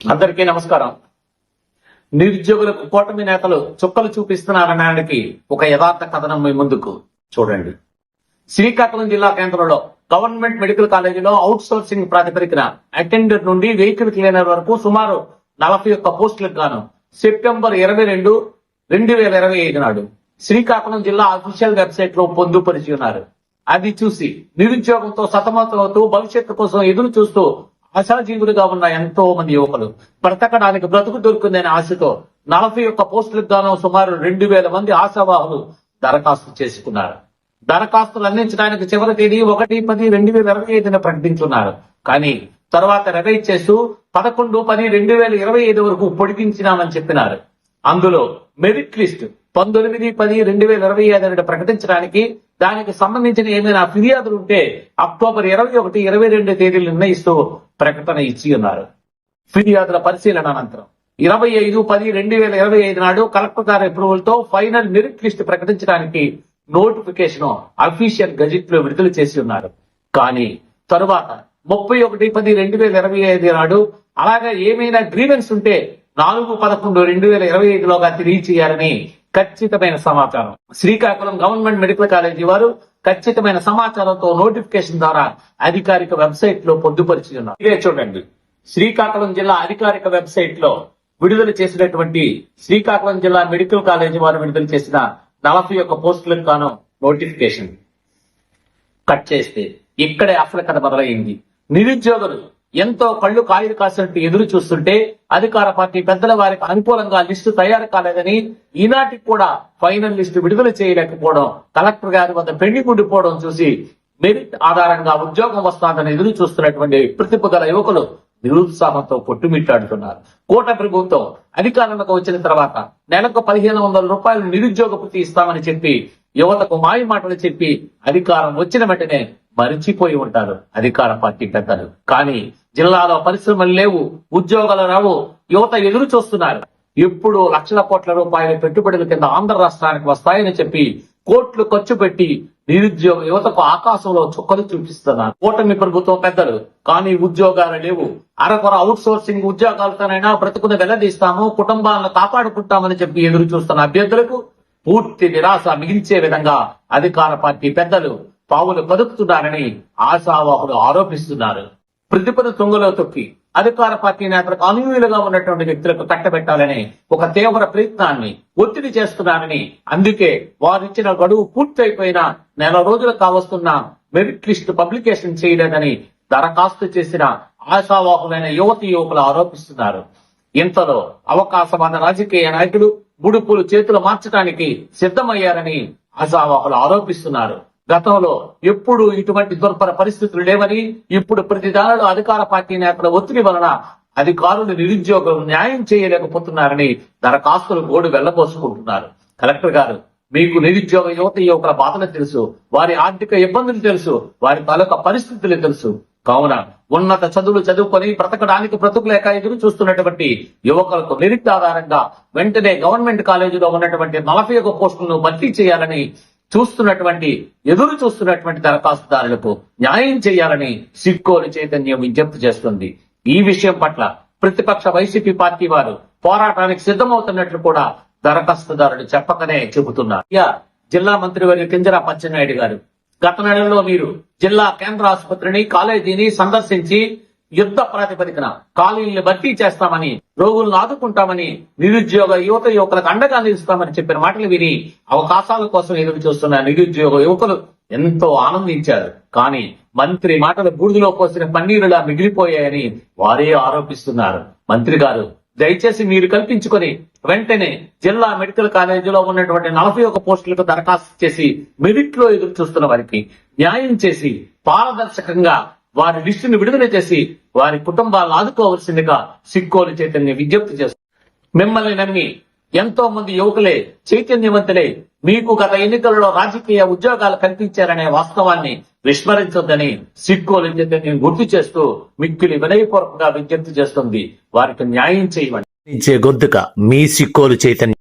అందరికీ నమస్కారం. నిరుద్యోగులకు కూటమి నేతలు చుక్కలు చూపిస్తున్నారనడానికి ఒక యథార్థ కథనం మీ ముందుకు. చూడండి. శ్రీకాకుళం జిల్లా కేంద్రంలో గవర్నమెంట్ మెడికల్ కాలేజీలో అవుట్ సోర్సింగ్ ప్రాతిపదికన అటెండర్ నుండి వెహికల్ క్లీనర్ వరకు సుమారు నలభై ఒక్క పోస్టులకు గాను సెప్టెంబర్ ఇరవై రెండు రెండు వేల ఇరవై ఐదు నాడు శ్రీకాకుళం జిల్లా అఫీషియల్ వెబ్సైట్లో పొందుపరిచి ఉన్నారు. అది చూసి నిరుద్యోగంతో సతమతమవుతూ భవిష్యత్తు కోసం ఎదురు చూస్తూ ఆశాజీవులుగా ఉన్న ఎంతో మంది యువకులు బ్రతకడానికి బ్రతుకు దొరుకుతుందనే ఆశతో నలభై ఒక్క పోస్టులకు గాను సుమారు రెండు వేల మంది ఆశావాహులు దరఖాస్తు చేసుకున్నారు. దరఖాస్తులు అందించడానికి చివరి తేదీ ఒకటి పది రెండు వేల ఇరవై ఐదున ప్రకటించున్నారు. కానీ తర్వాత రివైజ్ చేస్తూ పదకొండు పది రెండు వేల ఇరవై ఐదు వరకు పొడిగించినామని చెప్పినారు. అందులో మెరిట్ లిస్ట్ పంతొమ్మిది పది రెండు వేల ఇరవై ఐదు ప్రకటించడానికి దానికి సంబంధించిన ఏమైనా ఫిర్యాదులు ఉంటే అక్టోబర్ ఇరవై ఒకటి ఇరవై రెండు తేదీలు నిర్ణయిస్తూ ప్రకటన ఇచ్చి ఉన్నారు. ఫిర్యాదుల పరిశీలన అనంతరం. ఇరవై ఐదు పది రెండు వేల ఇరవై ఐదు నాడు కలెక్టర్ గారి అప్రూవల్తో ఫైనల్ మెరిట్ లిస్ట్ ప్రకటించడానికి నోటిఫికేషన్ అఫీషియల్ గజెట్లో విడుదల చేసి ఉన్నారు. కానీ తరువాత ముప్పై ఒకటి పది రెండు వేల ఇరవై ఐదు నాడు అలాగే ఏమైనా గ్రీవెన్స్ ఉంటే నాలుగు పదకొండు రెండు వేల ఇరవై ఐదులోగా తెలియచేయాలని చేయాలని ఖచ్చితమైన సమాచారం. శ్రీకాకుళం గవర్నమెంట్ మెడికల్ కాలేజీ వారు ఖచ్చితమైన సమాచారంతో నోటిఫికేషన్ ద్వారా అధికారిక వెబ్సైట్లో పొందుపరిచి ఉన్నారు. ఇదే చూడండి. శ్రీకాకుళం జిల్లా అధికారిక వెబ్సైట్లో విడుదల చేసినటువంటి శ్రీకాకుళం జిల్లా మెడికల్ కాలేజీ వారు విడుదల చేసిన నలభై ఒక్క పోస్టులకు గాను నోటిఫికేషన్ కట్ చేస్తే ఇక్కడే అసలు కథ మొదలైంది. నిరుద్యోగులు ఎంతో కళ్ళు కాయలు కాసినట్టు ఎదురు చూస్తుంటే అధికార పార్టీ పెద్దల వారికి అనుకూలంగా లిస్టు తయారు కాలేదని ఈనాటికి కూడా ఫైనల్ లిస్టు విడుదల చేయలేకపోవడం కలెక్టర్ గారి వద్ద పెండింగ్ ఉండిపోవడం చూసి మెరిట్ ఆధారంగా ఉద్యోగం వస్తాదని ఎదురు చూస్తున్నటువంటి ప్రతిభ గల యువకులు నిరుత్సాహంతో కొట్టుమిట్టాడుతున్నారు. కోట ప్రభుత్వం అధికారంలోకి వచ్చిన తర్వాత నెలకు పదిహేను వందల రూపాయలు నిరుద్యోగ వృత్తి ఇస్తామని చెప్పి యువతకు మాయ మాటలు చెప్పి అధికారం వచ్చిన వెంటనే మరిచిపోయి ఉంటారు అధికార పార్టీ పెద్దలు. కానీ జిల్లాలో పరిశ్రమలు లేవు ఉద్యోగాలు రావు యువత ఎదురు చూస్తున్నారు. ఎప్పుడు లక్షల కోట్ల రూపాయల పెట్టుబడుల కింద ఆంధ్ర రాష్ట్రానికి వస్తాయని చెప్పి కోట్లు ఖర్చు పెట్టి నిరుద్యోగ యువతకు ఆకాశంలో చుక్కలు చూపిస్తున్నారు. కూటమి ప్రభుత్వం పెద్దలు కానీ ఉద్యోగాలు లేవు. అరకొర అవుట్ సోర్సింగ్ ఉద్యోగాలతోనైనా బ్రతుకుని వెల్లదీస్తాము కుటుంబాలను కాపాడుకుంటామని చెప్పి ఎదురు చూస్తున్న అభ్యర్థులకు పూర్తి నిరాశ మిగిల్చే విధంగా అధికార పార్టీ పెద్దలు పావులు కదుపుతున్నారని ఆశావాహులు ఆరోపిస్తున్నారు. ప్రతిపద తుంగలో తొక్కి అధికార పార్టీ నేతలకు అనుయూలుగా ఉన్నటువంటి వ్యక్తులకు కట్టబెట్టాలని ఒక తీవ్ర ప్రయత్నాన్ని ఒత్తిడి చేస్తున్నారని అందుకే వారిచ్చిన గడువు పూర్తయిపోయిన నెల రోజులు కావస్తున్న మెరిట్ లిస్ట్ పబ్లికేషన్ చేయలేదని దరఖాస్తు చేసిన ఆశావాహులైన యువతి యువకులు ఆరోపిస్తున్నారు. ఇంతలో అవకాశవాద రాజకీయ నాయకులు ముడుపులు చేతులు మార్చడానికి సిద్ధమయ్యారని ఆశావాహులు ఆరోపిస్తున్నారు. గతంలో ఎప్పుడు ఇటువంటి దుర్భర పరిస్థితులు లేవని ఇప్పుడు ప్రతి దానిలో అధికార పార్టీ నేతల ఒత్తిడి వలన అధికారులు నిరుద్యోగులు న్యాయం చేయలేకపోతున్నారని దరఖాస్తులు గోడు వెళ్ళబోసుకుంటున్నారు కలెక్టర్ గారు మీకు నిరుద్యోగ యువత యువకుల బాధలు తెలుసు వారి ఆర్థిక ఇబ్బందులు తెలుసు వారి తాలూకా పరిస్థితులు తెలుసు. కావున ఉన్నత చదువులు చదువుకొని బ్రతకడానికి బ్రతుకులేక ఎదురు చూస్తున్నటువంటి యువకులకు మెరిట్ ఆధారంగా వెంటనే గవర్నమెంట్ కాలేజీలో ఉన్నటువంటి నలభై ఒక పోస్టులను భర్తీ చేయాలని చూస్తున్నటువంటి ఎదురు చూస్తున్నటువంటి దరఖాస్తుదారులకు న్యాయం చేయాలని సిక్కోలు చైతన్యం విజ్ఞప్తి చేస్తుంది. ఈ విషయం పట్ల ప్రతిపక్ష వైసీపీ పార్టీ వారు పోరాటానికి సిద్ధమవుతున్నట్లు కూడా దరఖాస్తుదారులు చెప్పకనే చెబుతున్నారు. జిల్లా జిల్లా వారి కింజరా పచ్చెన్నాయుడు గారు. గత నెలలో మీరు జిల్లా కేంద్ర ఆసుపత్రిని కాలేజీని సందర్శించి యుద్ధ ప్రాతిపదికన ఖాళీల్ని భర్తీ చేస్తామని రోగులను ఆదుకుంటామని నిరుద్యోగ యువత యువకులకు అండగా నిలుస్తామని చెప్పిన మాటలు విని అవకాశాల కోసం ఎదురు చూస్తున్న నిరుద్యోగ యువకులు ఎంతో ఆనందించారు. కానీ మంత్రి మాటలు బూడిదలో పోసిన పన్నీరులా మిగిలిపోయాయని వారే ఆరోపిస్తున్నారు. మంత్రి గారు దయచేసి మీరు కల్పించుకొని వెంటనే జిల్లా మెడికల్ కాలేజీలో ఉన్నటువంటి నలభై ఒక పోస్టులకు దరఖాస్తు చేసి మెరిట్లో ఎదురు చూస్తున్న వారికి న్యాయం చేసి పారదర్శకంగా వారి లిస్టును విడుదల చేసి వారి కుటుంబాలను ఆదుకోవలసిందిగా సిక్కోలు చైతన్య విజ్ఞప్తి చేస్తారు మిమ్మల్ని నమ్మి ఎంతో మంది యువకులే చైతన్యవంతులే మీకు గత ఎన్నికలలో రాజకీయ ఉద్యోగాలు కల్పించారనే వాస్తవాన్ని విస్మరించొద్దని సిక్కోలు చైతన్యం గుర్తు చేస్తూ మిక్కిలి వినయపూర్వకంగా విజ్ఞప్తి చేస్తుంది. వారికి న్యాయం చేయమని. గొద్దుక మీ సిక్కోలు చైతన్యం.